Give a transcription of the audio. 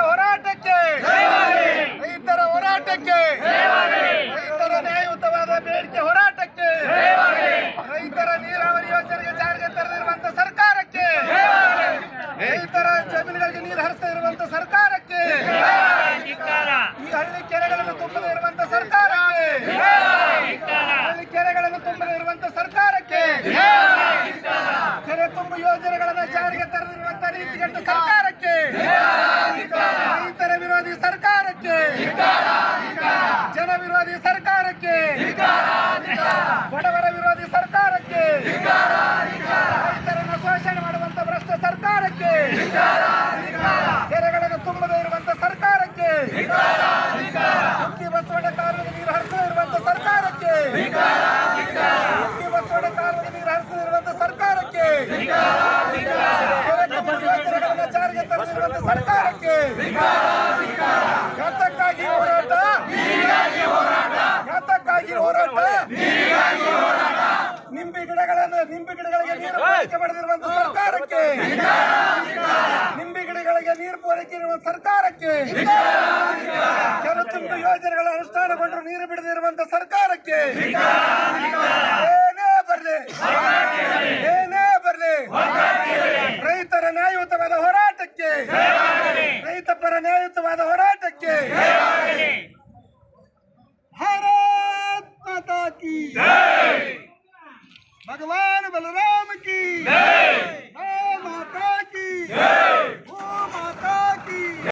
ಹೋರಾಟಕ್ಕೆ ರೈತರ ಹೋರಾಟಕ್ಕೆ ರೈತರ ನ್ಯಾಯಯುತವಾದ ಬೇಡಿಕೆ ಹೋರಾಟಕ್ಕೆ ರೈತರ ನೀರಾವರಿ ಯೋಜನೆಗೆ ಜಾರಿಗೆ ತರದಿರುವಂತ ಸರ್ಕಾರಕ್ಕೆ ರೈತರ ಜಮೀನುಗಳಿಗೆ ಇರುವಂತ ಸರ್ಕಾರಕ್ಕೆ. ಈ ಹಳ್ಳಿ ಕೆರೆಗಳನ್ನು ತುಂಬದೇ ಇರುವಂತ ಸರ್ಕಾರಕ್ಕೆ. ಹಳ್ಳಿ ಕೆರೆಗಳನ್ನು ತುಂಬದೇ ಇರುವಂತ ಸರ್ಕಾರಕ್ಕೆ. ಕೆರೆ ತುಂಬು ಯೋಜನೆಗಳನ್ನು ಜಾರಿಗೆ ತರದಿರುವಂತ ನೀತಿಗೆಟ್ಟ ಸರ್ಕಾರಕ್ಕೆ. ರೈತರ ವಿರೋಧಿ ಸರ್ಕಾರಕ್ಕೆ. ಜನ ವಿರೋಧಿ ಸರ್ಕಾರಕ್ಕೆ ಬಡವರ ವಿರೋಧಿ ಸರ್ಕಾರಕ್ಕೆ ರೈತರನ್ನು ಶೋಷಣೆ ಮಾಡುವಂತ ಭ್ರಷ್ಟ ಸರ್ಕಾರಕ್ಕೆ ಕೆರೆಗಳನ್ನು ತುಂಬದೇ ಇರುವಂತ ಸರ್ಕಾರಕ್ಕೆ ಹುಕ್ಕಿ ಬಸವಣ್ಣ ಕಾಲುವೆಗೆ ನೀರು ಹರಿಸದೇ ಇರುವಂತ ಸರ್ಕಾರಕ್ಕೆ ಹುಕ್ಕಿ ಬಸವಣ್ಣ ಕಾಲುವೆಗೆ ನೀರು ಹರಿಸದೇ ಇರುವಂತ ಸರ್ಕಾರಕ್ಕೆ ಕೆರೆ ತುಂಬು ಯೋಜನೆಗಳನ್ನು ಜಾರಿಗೆ ತರದಿರುವಂತ ಸರ್ಕಾರಕ್ಕೆ ಯಾತಕ್ಕಾಗಿ ಹೋರಾಟ ಯಾತಕ್ಕಾಗಿ ಹೋರಾಟ. ನಿಂಬೆ ಗಿಡಗಳನ್ನು, ನಿಂಬೆ ಗಿಡಗಳಿಗೆ ನೀರು ಪೂರೈಕೆ ಮಾಡದಿರುವಂತ ಸರ್ಕಾರಕ್ಕೆ, ನಿಂಬೆ ಗಿಡಗಳಿಗೆ ನೀರು ಪೂರೈಕೆ ಇರುವ ಸರ್ಕಾರಕ್ಕೆ ಕೆರೆ ತುಂಬು ಯೋಜನೆಗಳ ಅನುಷ್ಠಾನಗೊಂಡು ನೀರು ಬಿಡದಿರುವಂತ ಸರ್ಕಾರಕ್ಕೆ, ಏನೇ ಬರಲಿ ಏನೇ ಬರಲಿ, ರೈತರ ನ್ಯಾಯಯುತವಾದ अन्यायुत होराट के भारत माता की। भगवान बलराम की।